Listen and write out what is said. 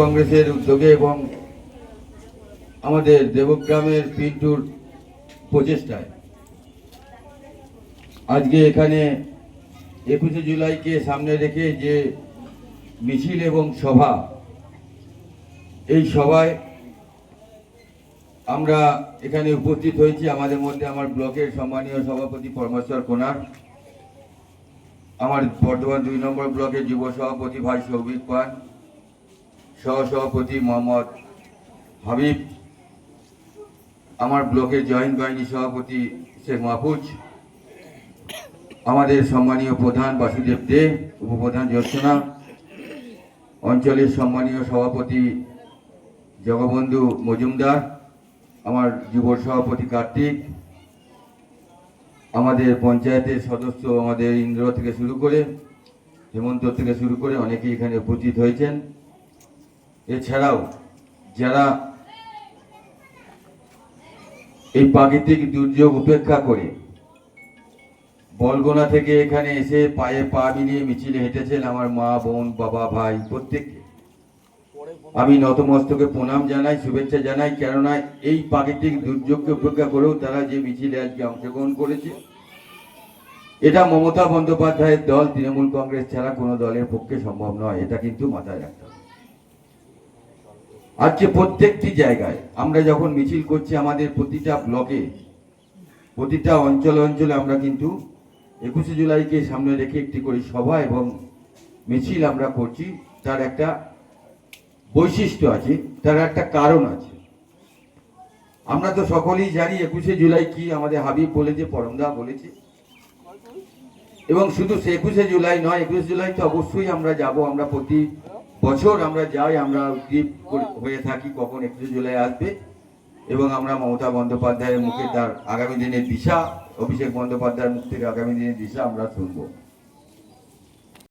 কংগ্রেসের উদ্যোগে এবং আমাদের দেবগ্রামের পিন্টুর প্রচেষ্টায়। আজকে এখানে একুশে জুলাইকে সামনে রেখে যে মিছিল এবং সভা, এই সভায় আমরা এখানে উপস্থিত হয়েছি। আমাদের মধ্যে আমার ব্লকের সম্মানীয় সভাপতি পরমেশ্বর কোনার, আমার বর্ধমান দুই নম্বর ব্লকের যুব সভাপতি ভাই সৌভিক পান সহ সভাপতি মোহাম্মদ হাবিব, আমার ব্লকের জয়েন্ট বাহিনী সভাপতি শেখ মাহফুজ, আমাদের সম্মানীয় প্রধান বাসুদেব দে, উপপ্রধান জ্যোৎসনা অঞ্চলের সম্মানীয় সভাপতি জগবন্ধু মজুমদার, আমার যুব সভাপতি কার্তিক, আমাদের পঞ্চায়েতের সদস্য আমাদের ইন্দ্র থেকে শুরু করে, হেমন্ত থেকে শুরু করে অনেকেই এখানে উপস্থিত হয়েছেন। এছাড়াও যারা এই প্রাকৃতিক দুর্যোগ উপেক্ষা করে বলগোনা থেকে এখানে এসে পায়ে পা মিলিয়ে মিছিলে হেঁটেছেন আমার মা, বোন, বাবা, ভাই প্রত্যেককে। আমি নতমস্তকে প্রণাম জানাই, শুভেচ্ছা জানাই, কেননা এই প্রাকৃতিক দুর্যোগকে উপেক্ষা করেও তারা যে মিছিলে আজকে অংশগ্রহণ করেছে, এটা মমতা বন্দ্যোপাধ্যায়ের দল, তৃণমূল কংগ্রেস ছাড়া কোনো দলের পক্ষে সম্ভব নয়, এটা কিন্তু মাথায় রাখতে আজকে প্রত্যেকটি জায়গায় আমরা যখন মিছিল করছি আমাদের প্রতিটা ব্লকে, প্রতিটা অঞ্চলে অঞ্চলে আমরা কিন্তু একুশে জুলাইকে সামনে রেখে একটি করে সভা এবং মিছিল আমরা করছি। তার একটা বৈশিষ্ট্য আছে, তার একটা কারণ আছে। আমরা তো সকলেই জানি একুশে জুলাই কি আমাদের হাবিব বলেছে, পরমদা বলেছে। এবং শুধু সে একুশে জুলাই নয়, একুশে জুলাই তো অবশ্যই আমরা যাব, আমরা প্রতি বছর আমরা যাই, আমরা হয়ে থাকি কখন একত্রিশ জুলাই আসবে। এবং আমরা মমতা বন্দ্যোপাধ্যায়ের মুখে তার আগামী দিনের দিশা, অভিষেক বন্দ্যোপাধ্যায়ের মুখ থেকে আগামী দিনের দিশা আমরা শুনব।